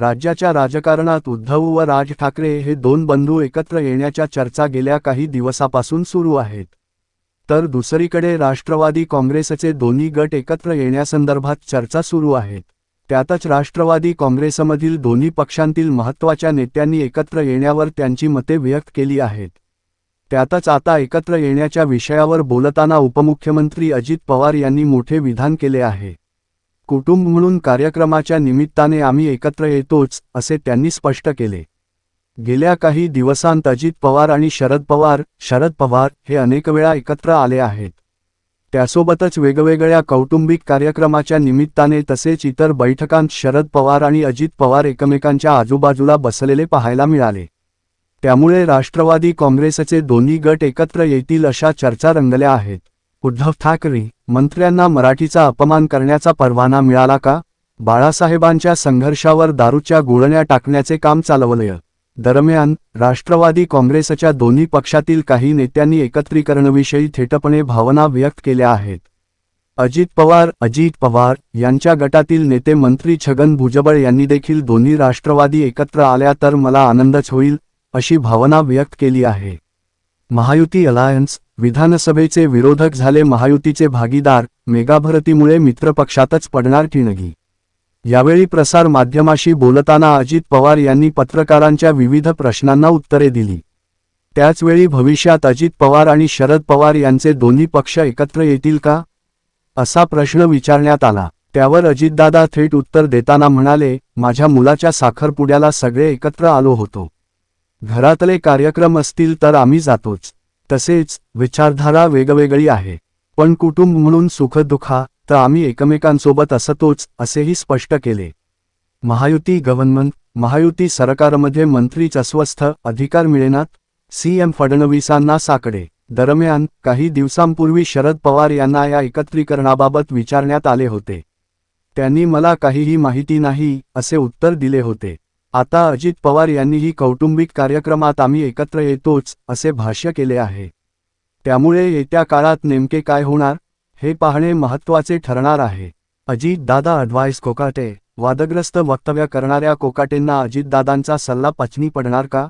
राज्याच्या राजकारणात उद्धव व राज ठाकरे हे दोन बंधू एकत्र येण्याच्या चर्चा गेल्या काही दिवसापासून सुरू आहेत. तर दुसरीकडे राष्ट्रवादी काँग्रेसचे दोन्ही गट एकत्र येण्यासंदर्भात चर्चा सुरू आहेत. त्यातच राष्ट्रवादी काँग्रेसमधील दोन्ही पक्षांतील महत्त्वाच्या नेत्यांनी एकत्र येण्यावर त्यांची मते व्यक्त केली आहेत. त्यातच आता एकत्र येण्याच्या विषयावर बोलताना उपमुख्यमंत्री अजित पवार यांनी मोठे विधान केले आहे. कुटुंब म्हणून कार्यक्रमाच्या निमित्ताने आम्ही एकत्र येतोच असे त्यांनी स्पष्ट केले. गेल्या काही दिवसांत अजित पवार आणि शरद पवार शरद पवार हे अनेक वेळा एकत्र आले आहेत. त्यासोबतच वेगवेगळ्या कौटुंबिक कार्यक्रमाच्या निमित्ताने तसेच इतर बैठकांत शरद पवार आणि अजित पवार एकमेकांच्या आजूबाजूला बसलेले पाहायला मिळाले. त्यामुळे राष्ट्रवादी काँग्रेसचे दोन्ही गट एकत्र येतील अशा चर्चा रंगल्या आहेत. उद्धव ठाकरे मंत्र्यांना मराठीचा अपमान करण्याचा परवाना मिळाला का? बाळासाहेबांच्या संघर्षावर दारूच्या गुळण्या टाकण्याचे काम चालवलंय. दरम्यान राष्ट्रवादी काँग्रेसच्या दोन्ही पक्षातील काही नेत्यांनी एकत्रीकरणविषयी थेटपणे भावना व्यक्त केल्या आहेत. अजित पवार अजित पवार यांच्या गटातील नेते मंत्री छगन भुजबळ यांनी देखील दोन्ही राष्ट्रवादी एकत्र आल्या तर मला आनंदच होईल अशी भावना व्यक्त केली आहे. महायुती अलायन्स विधानसभेचे विरोधक झाले महायुतीचे भागीदार मेगाभरतीमुळे मित्रपक्षातच पडणार ठिणगी. यावेळी प्रसार माध्यमाशी बोलताना अजित पवार यांनी पत्रकारांच्या विविध प्रश्नांना उत्तरे दिली. त्याचवेळी भविष्यात अजित पवार आणि शरद पवार यांचे दोन्ही पक्ष एकत्र येतील का? असा प्रश्न विचारण्यात आला. त्यावर अजितदादा थेट उत्तर देताना म्हणाले माझ्या मुलाच्या साखरपुड्याला सगळे एकत्र आलो होतो. घरातले कार्यक्रम असतील तर आम्ही जातोच. तसेच विचारधारा वेगवेगळी आहे. पण कुटुंब म्हणून सुखदुःखा तर आम्ही एकमेकांसोबत असतोच असेही स्पष्ट केले. महायुती गव्हर्नमेंट महायुती सरकारमध्ये मंत्रीच अस्वस्थ अधिकार मिळेनात? सीएम फडणवीसांना साकडे. दरम्यान काही दिवसांपूर्वी शरद पवार यांना या एकत्रीकरणाबाबत विचारण्यात आले होते. त्यांनी मला काहीही माहिती नाही असे उत्तर दिले होते. आता अजित पवार यांनीही कौटुंबिक कार्यक्रमात आम्ही एकत्र येतोच असे भाष्य केले आहे. त्यामुळे येत्या काळात नेमके काय होणार हे पाहणे महत्त्वाचे ठरणार आहे. अजित दादा अडवाईस कोकाटे वादग्रस्त वक्तव्य करणाऱ्या कोकाटेंना अजितदादांचा सल्ला पचनी पडणार का?